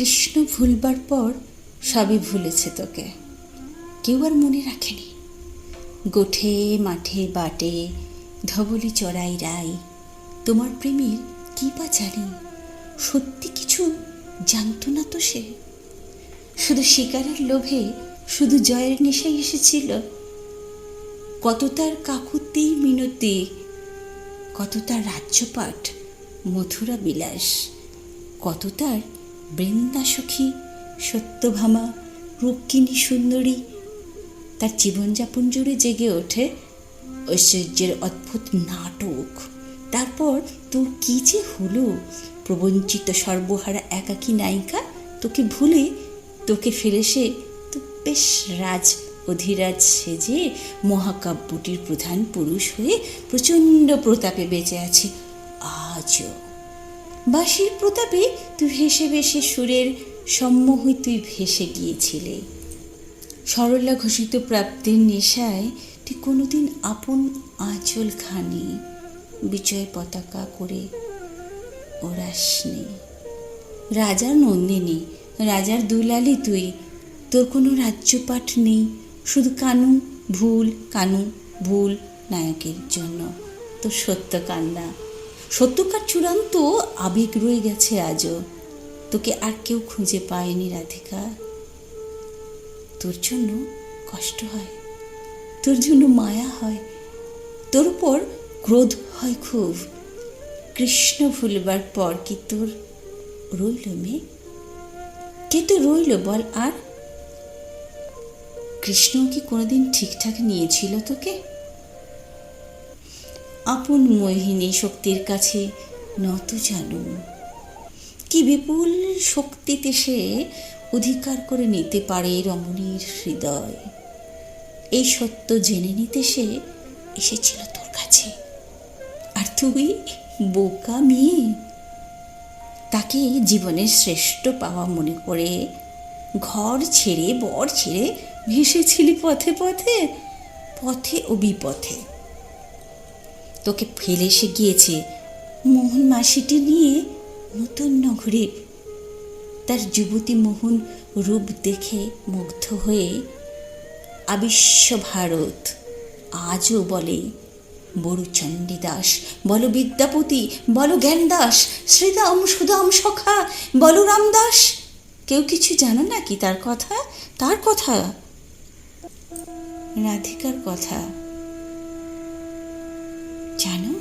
কৃষ্ণ ভুলবার পর সবই ভুলেছে তোকে। কেউ আর মনে রাখেনি। গোঠে, মাঠে, বাটে, ধবলি, চড়াই, রাই, তোমার প্রেমের কি বা জানি, সত্যি কিছু জানতো না তো সে। শুধু শিকারের লোভে, শুধু জয়ের নেশায় এসেছিল। কত তার কাকুতি, মিনতি, কত তার রাজ্যপাঠ, মথুরা বিলাস, কত তার বৃন্দাসখী সত্যভামা রুক্মিণী সুন্দরী। তার জীবনযাপন জুড়ে জেগে ওঠে ঐশ্বর্যের অদ্ভুত নাটক। তারপর, তোর কি যে হলো? প্রবঞ্চিত সর্বহারা একাকী নায়িকা? তোকে ভুলে, তোকে ফেলে সে তো বেশ রাজ, অধিরাজ সেজে মহাকাব্যটির প্রধান পুরুষ হয়ে প্রচণ্ড প্রতাপে বেঁচে আছে। আজও বাঁশির প্রতাপে তুই ভেসে ভেসে সুরের সম্মোহে তুই ভেসে গিয়েছিলে। সরলা ঘোষিত প্রাপ্তির নেশায় তুই কোনোদিন আপন আঁচল খানি বিজয় পতাকা করে ওরাসনি রাজার নন্দিনী, রাজার দুলালি তুই, তোর কোনো রাজ্যপাঠ নেই, শুধু কানু ভুল কানু ভুল নায়কের জন্য। তোর সত্য কান্না সত্যকার চূড়ান্ত আবেগ রয়ে গেছে আজও। তোকে আর কেউ খুঁজে পায়নি, রাধিকা। তোর জন্য কষ্ট হয়, তোর জন্য মায়া হয়, তোর উপর ক্রোধ হয় খুব। কৃষ্ণ ভুলবার পর কি তোর রইল মেয়ে কে তো রইল বল আর? কৃষ্ণ কি কোনোদিন ঠিকঠাক নিয়েছিল তোকে? আপন মোহিনী শক্তির কাছে নত জানু কি বিপুল শক্তিতে সে অধিকার করে নিতে পারে রমণীর হৃদয়। এই সত্য জেনে নিতে সে এসেছিল তোর কাছে। আর তুই বোকা মেয়ে? তাকে জীবনের শ্রেষ্ঠ পাওয়া মনে করে ঘর ছেড়ে, বর ছেড়ে ভেসেছিলি পথে পথে পথে ও বিপথে। তোকে ফেলে এসে গিয়েছে মোহন মাসিটি নিয়ে নতুন নগরে তার যুবতী মোহন রূপ দেখে মুগ্ধ হয়ে, আবিশ্ব ভারত আজও বলে, বড় চণ্ডীদাস, বলো বিদ্যাপতি, বলো জ্ঞানদাস, শ্রীদাম, সুদাম, সখা, বলো রামদাস। কেউ কিছু জানো নাকি তার কথা? তার কথা? রাধিকার কথা। Jana